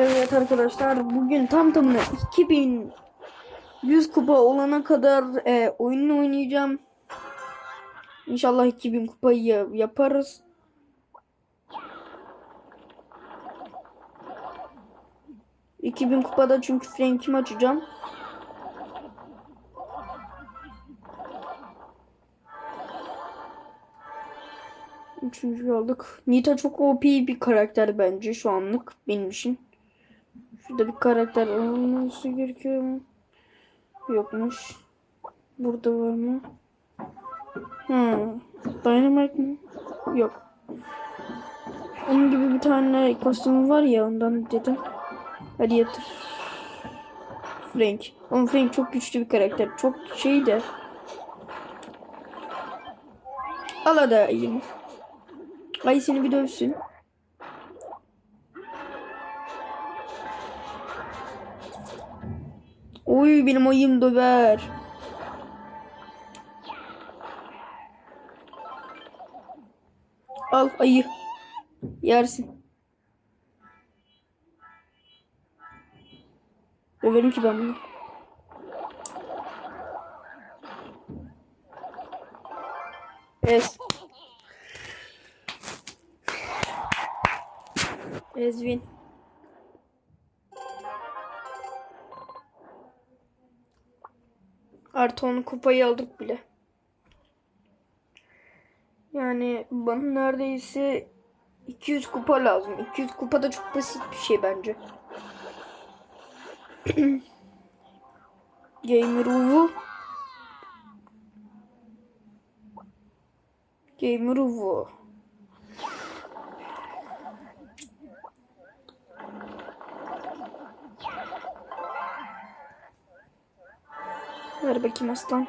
Evet arkadaşlar bugün tam tamına 2100 kupa olana kadar e, oyunu oynayacağım. İnşallah 2000 kupayı ya- yaparız. ...2000 kupada çünkü Frank'imi açacağım. Üçüncü olduk. Nita çok OP bir karakter bence şu anlık benim için. Şurada bir karakter olması gerekiyor mu? Yokmuş. Burada var mı? Hmm. Dynamite mi? Yok. Onun gibi bir tane kostümü var ya ondan dedim. Hadi yatır. Frank. Ama Frank çok güçlü bir karakter. Çok şey de. Al hadi ayını. Ay seni bir dövsün. Oy benim ayım döver. Al ayı. Yersin. Döverim ki ben bunu. Es. Ezvin. Artı onu kupayı aldık bile. Yani bana neredeyse 200 kupa lazım. 200 kupa da çok basit bir şey bence. Gamer Uvu. Gamer Uvu. Ver bakayım aslan.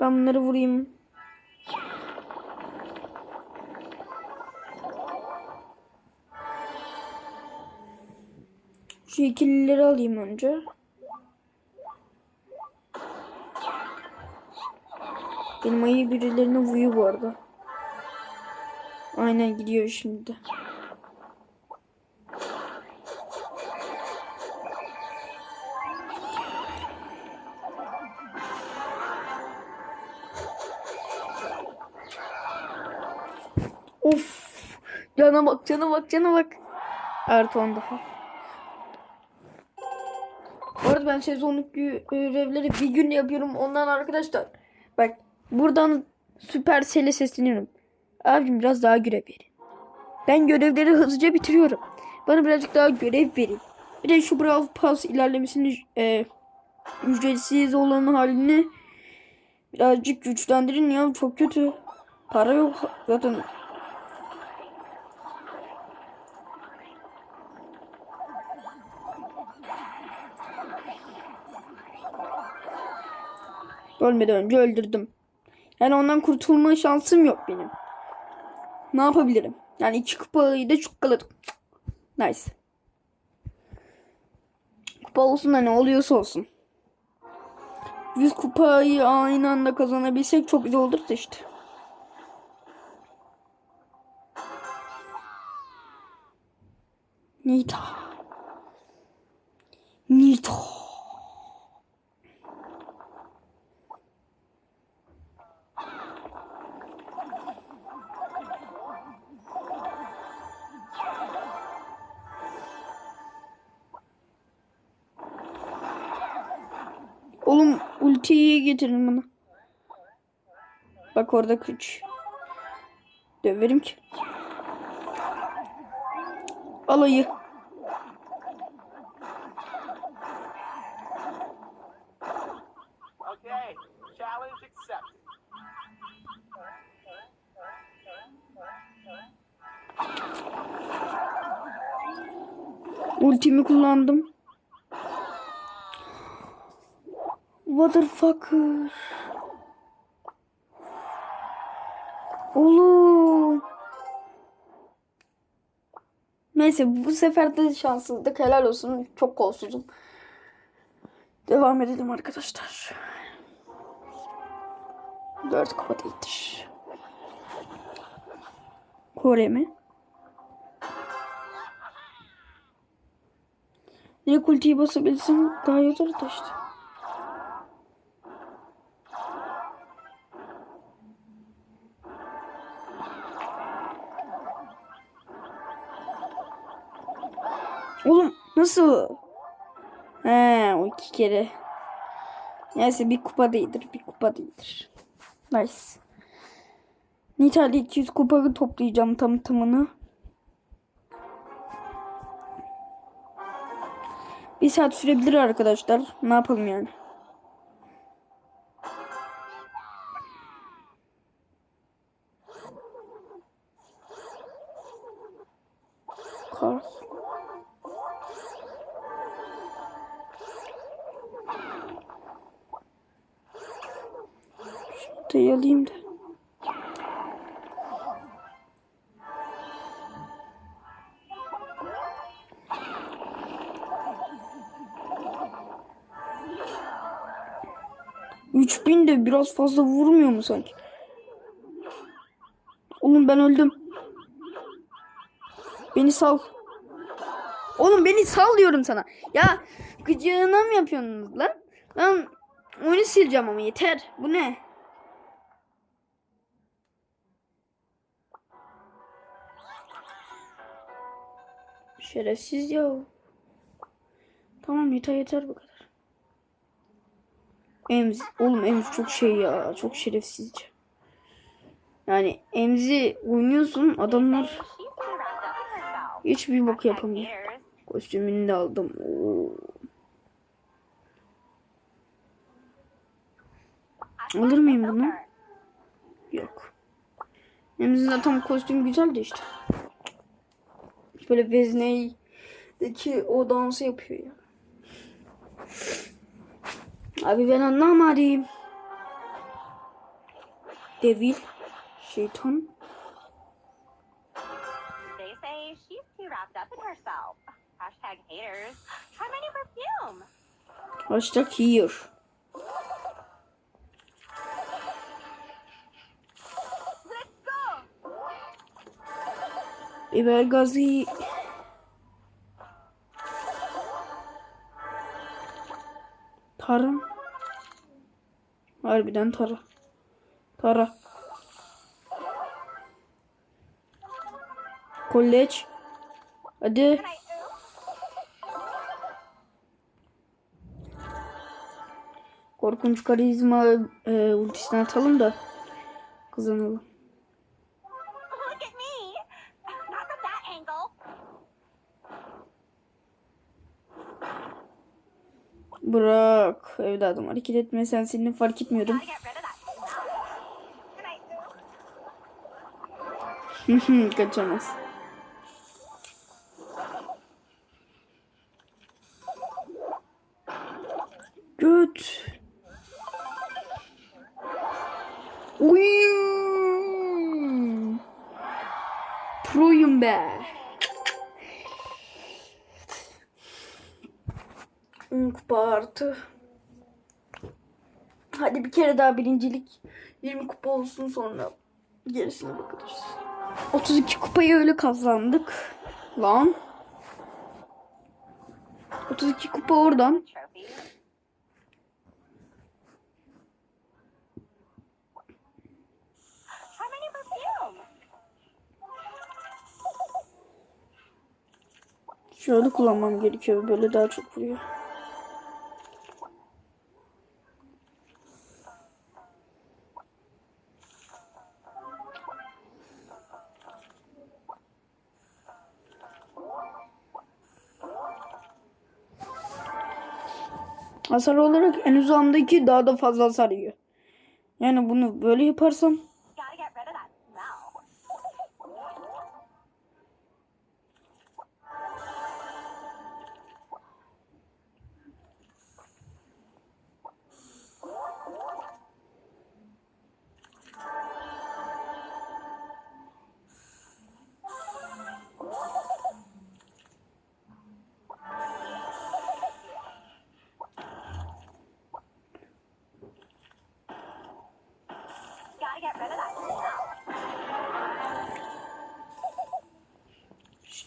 Ben bunları vurayım. Şu ikilileri alayım önce. Benim ayı birilerine vuruyor bu arada. Aynen gidiyor şimdi. Cana bak, cana bak. Artı 10 daha. Bu arada ben sezonluk gö- görevleri bir gün yapıyorum ondan arkadaşlar. Bak buradan Supercell'e sesleniyorum. Abicim biraz daha görev verin. Ben görevleri hızlıca bitiriyorum. Bana birazcık daha görev verin. Bir de şu Brawl Pass ilerlemesini e, ücretsiz olan halini birazcık güçlendirin ya çok kötü. Para yok zaten Ölmeden önce öldürdüm. Yani ondan kurtulma şansım yok benim. Ne yapabilirim? Yani iki kupayı da çukkaladım. Nice. Kupa olsun da ne oluyorsa olsun. 100 kupayı aynı anda kazanabilsek çok güzel olur da işte. Nita. Nita. Oğlum ultiyi getirin bana. Bak orada küç. Döverim ki. Alayı. Ultimi kullandım. Motherfucker. Oğlum. Neyse bu sefer de şanssızlık helal olsun. Çok kolsuzum. Devam edelim arkadaşlar. Dört kupa değildir. Kore mi? Direkt ultiyi daha iyi olur işte. Nasıl? He o iki kere. Neyse bir kupa değildir. Bir kupa değildir. Nice. Nitalya'da 200 kupa toplayacağım tam tamını. Bir saat sürebilir arkadaşlar. Ne yapalım yani? Biraz fazla vurmuyor mu sanki? Oğlum ben öldüm. Beni sal. Oğlum beni sal diyorum sana. Ya gıcığına mı yapıyorsunuz lan? Lan oyunu sileceğim ama yeter. Bu ne? Şerefsiz ya. Tamam yeter yeter bu kadar. Emz, oğlum Emz çok şey ya. Çok şerefsizce. Yani Emzi oynuyorsun adamlar hiçbir bok yapamıyor. Kostümünü de aldım. Oo. Alır mıyım bunu? Yok. Emzi zaten kostüm güzeldi işte. Böyle Vezne'deki o dansı yapıyor ya. Abi ben anlamadım. Devil. Şeytan. They say she's too wrapped up in herself. Hashtag haters. Try my new perfume. Hashtag here. Let's go. Biber gazı. Tarım. Harbiden tara. Tara. Kolej. Hadi. Korkunç karizma e, ultisini atalım da kazanalım. Bırak evladım hareket etme sen senin fark etmiyorum. Kaçamaz. Göt. Uy. Proyum be. Kupa artı. Hadi bir kere daha birincilik 20 kupa olsun sonra gerisine bakarız. 32 kupayı öyle kazandık. Lan. 32 kupa oradan. Şöyle kullanmam gerekiyor. Böyle daha çok vuruyor. Hasar olarak en uzağımdaki daha da fazla hasar yiyor. Yani bunu böyle yaparsam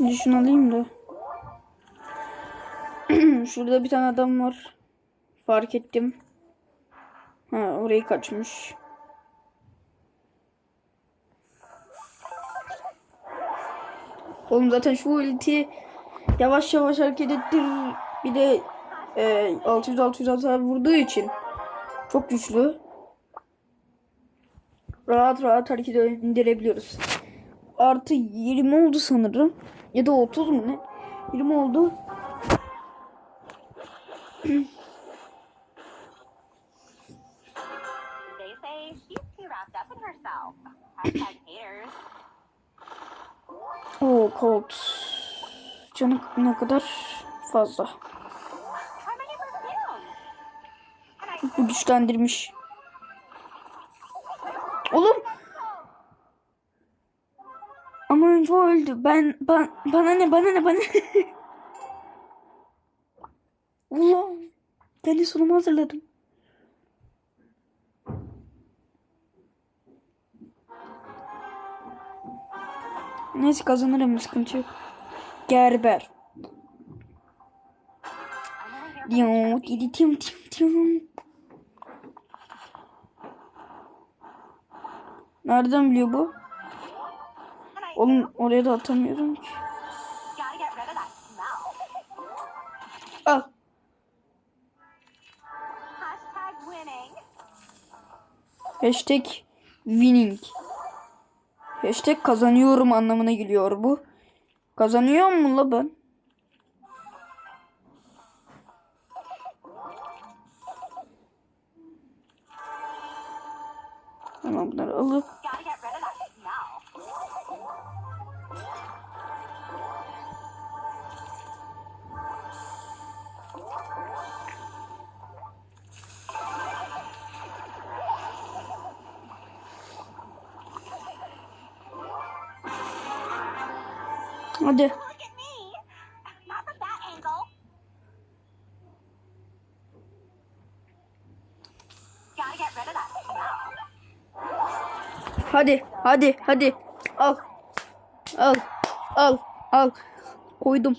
Şimdi şunu alayım da. Şurada bir tane adam var. Fark ettim. Ha orayı kaçmış. Oğlum zaten şu ulti yavaş yavaş hareket ettirir. Bir de e, 600 600 hasar vurduğu için çok güçlü. Rahat rahat hareket indirebiliyoruz. Artı 20 oldu sanırım. Ya da 30 mu ne? 20 oldu. O Colt. Canı ne kadar fazla. Bu güçlendirmiş. Oğlum. Ama önce o öldü. Ben, ben bana ne bana ne bana ne. Ulan. Kendi sonumu hazırladım. Neyse kazanırım sıkıntı yok. Gerber. I'm only here for the Diyo, trophy. didi, tim, tim. Nereden biliyor bu? Oğlum oraya da atamıyorum ki. Al. Winning. Hashtag winning. Hashtag kazanıyorum anlamına geliyor bu. Kazanıyor mu la ben? Hemen bunları alıp smell. Hadi, hadi, hadi. Al. Al. Al. Al. Koydum.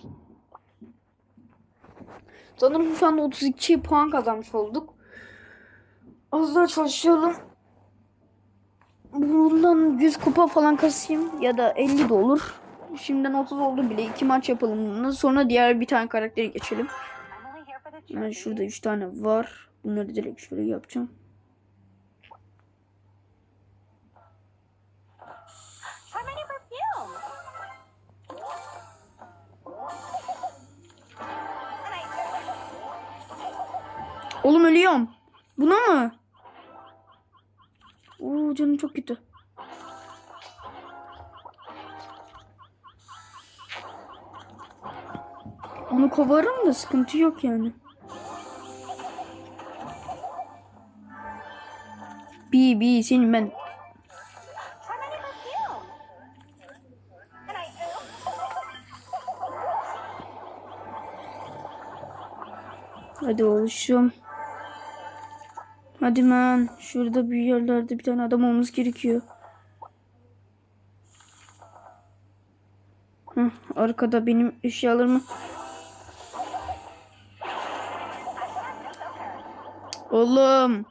Sanırım şu anda 32 puan kazanmış olduk. Az daha çalışalım. Bundan 100 kupa falan kasayım ya da 50 de olur. Şimdiden 30 oldu bile. iki maç yapalım bununla. Sonra diğer bir tane karakteri geçelim. Yani şurada 3 tane var. Bunları direkt şöyle yapacağım. Oğlum ölüyorum. Buna mı? Oo canım çok kötü. Onu kovarım da sıkıntı yok yani. Bi bi senin ben. Hadi oluşum. Hadi man. Şurada bir yerlerde bir tane adam olması gerekiyor. Heh, arkada benim eşyalarımı. Bracelet.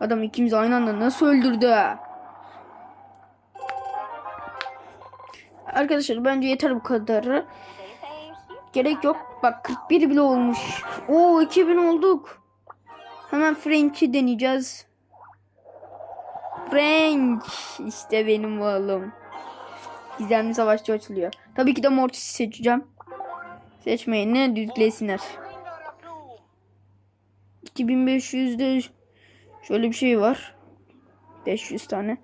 Adam ikimiz aynı anda nasıl öldürdü? Arkadaşlar bence yeter bu kadarı. Gerek yok. Bak 41 bile olmuş. Oo 2000 olduk. Hemen Frank'i deneyeceğiz. Frank. işte benim oğlum. Gizemli savaşçı açılıyor. Tabii ki de Mortis'i seçeceğim. Seçmeyeni düzlesinler. 2500'de şöyle bir şey var. 500 tane.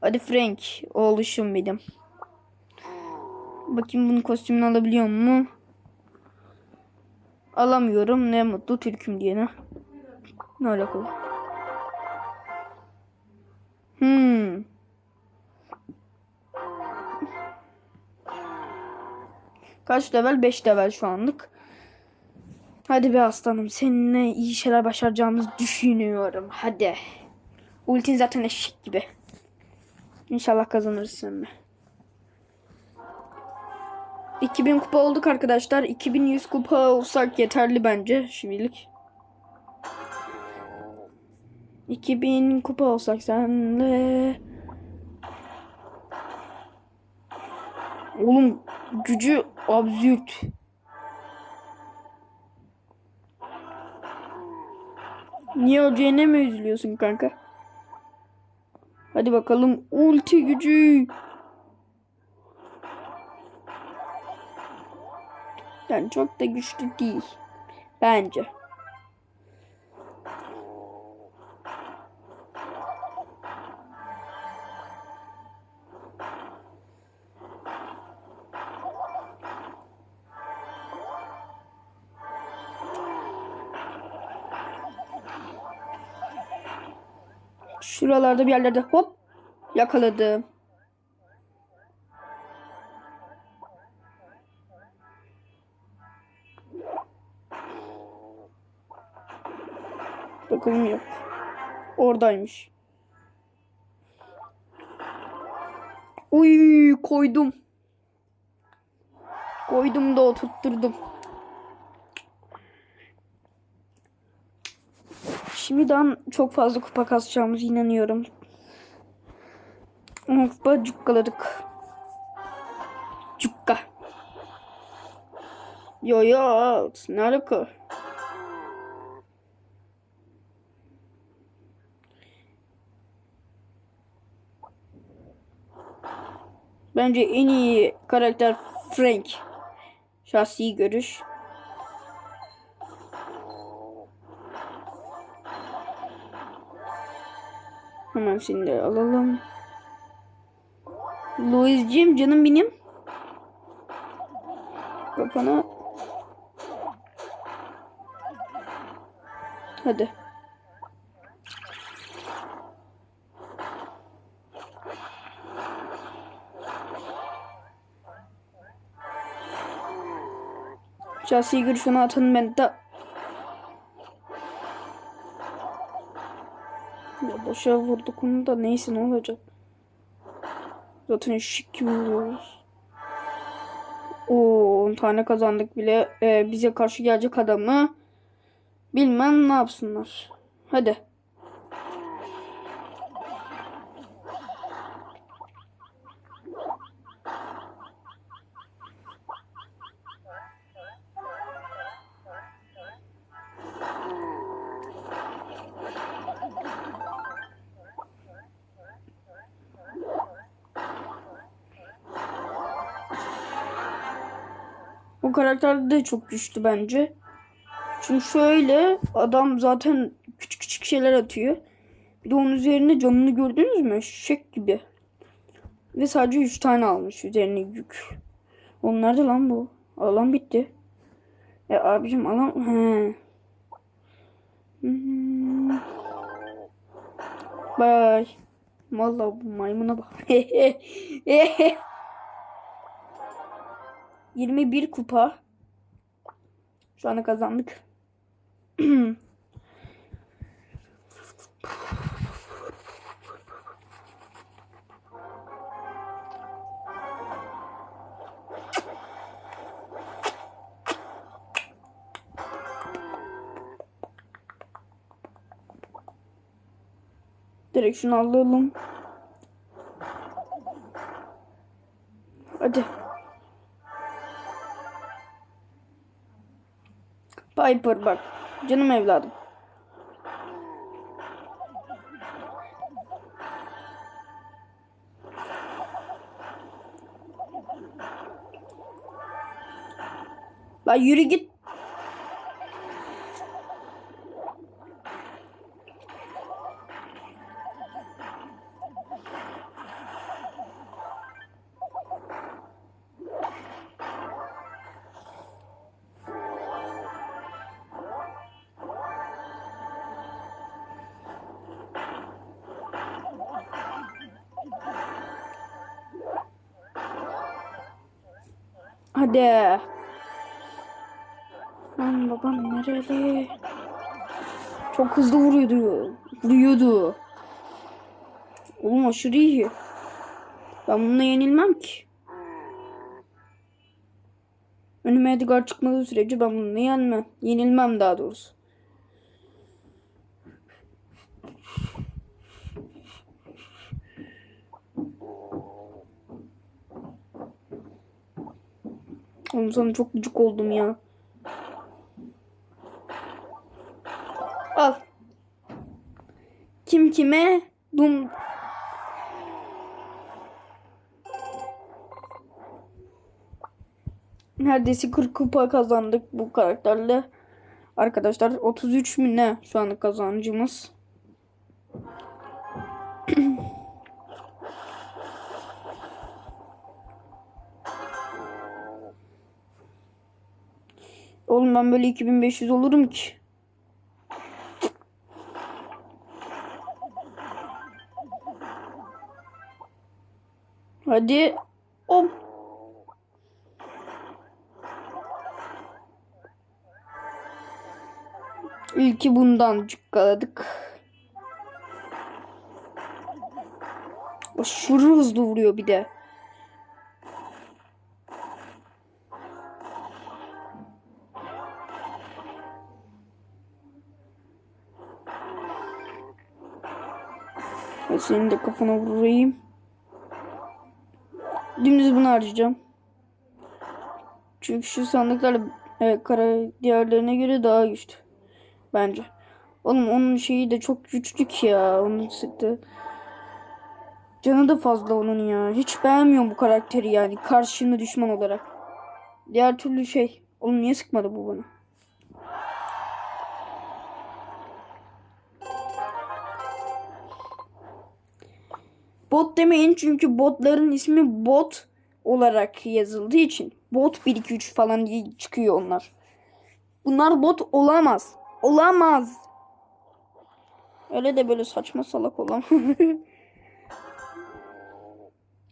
Hadi Frank. Oluşum benim. Bakayım bunun kostümünü alabiliyor mu? Alamıyorum. Ne mutlu Türk'üm diyene. Ne alakalı? Hmm. Kaç level? 5 level şu anlık. Hadi be aslanım. Seninle iyi şeyler başaracağımızı düşünüyorum. Hadi. Ultin zaten eşek gibi. İnşallah kazanırız seninle. 2000 kupa olduk arkadaşlar. 2100 kupa olsak yeterli bence şimdilik. 2000 kupa olsak senle. Oğlum gücü absürt. Niye öleceğine mi üzülüyorsun kanka? Hadi bakalım ulti gücü. Yani çok da güçlü değil. Bence. Şuralarda bir yerlerde hop yakaladım. Bakalım yok. Oradaymış. Uy koydum. Koydum da oturtturdum. Şimdiden çok fazla kupa kasacağımıza inanıyorum. On kupa cukkaladık. Cukka. Yo yo ne alaka? Bence en iyi karakter Frank. Şahsi görüş. Seni de alalım. Louis'cim canım benim. Kafana. Hadi. Şahsi görüşünü atın ben de. Ya boşa vurduk onu da neyse ne olacak. Zaten şık gibi vuruyoruz. Oo 10 tane kazandık bile. Ee, bize karşı gelecek adamı bilmem ne yapsınlar. Hadi. Bu karakter de çok güçlü bence. Çünkü şöyle adam zaten küçük küçük şeyler atıyor. Bir de onun üzerine canını gördünüz mü? Şek gibi. Ve sadece 3 tane almış üzerine yük. Oğlum nerede lan bu? Alan bitti. E abicim alan... He. Bye. Vallahi bu maymuna bak. 21 kupa. Şu anda kazandık. Direkt şunu alalım. Piper bak. Canım evladım. La yürü git. Hadi. Lan baban nereli? Çok hızlı vuruyordu. Vuruyordu. Oğlum aşırı iyi. Ben bununla yenilmem ki. Önüme Edgar çıkmadığı sürece ben bununla yenmem. Yenilmem daha doğrusu. Oğlum sana çok gıcık oldum ya. Al. Kim kime? Dum. Neredeyse 40 kupa kazandık bu karakterle. Arkadaşlar 33 mü ne şu anda kazancımız. Ben böyle 2500 olurum ki. Hadi. Hop. İlki bundan çıkkaladık. Aşırı hızlı vuruyor bir de. Senin de kafana vurayım. Dümdüz bunu harcayacağım. Çünkü şu sandıklar evet, kara diğerlerine göre daha güçlü. Bence. Oğlum onun şeyi de çok güçlü ki ya. Onun sıktı. Canı da fazla onun ya. Hiç beğenmiyorum bu karakteri yani. Karşımda düşman olarak. Diğer türlü şey. Oğlum niye sıkmadı bu bana? Bot demeyin çünkü botların ismi bot olarak yazıldığı için. Bot 1 2 3 falan diye çıkıyor onlar. Bunlar bot olamaz. Olamaz. Öyle de böyle saçma salak olamaz.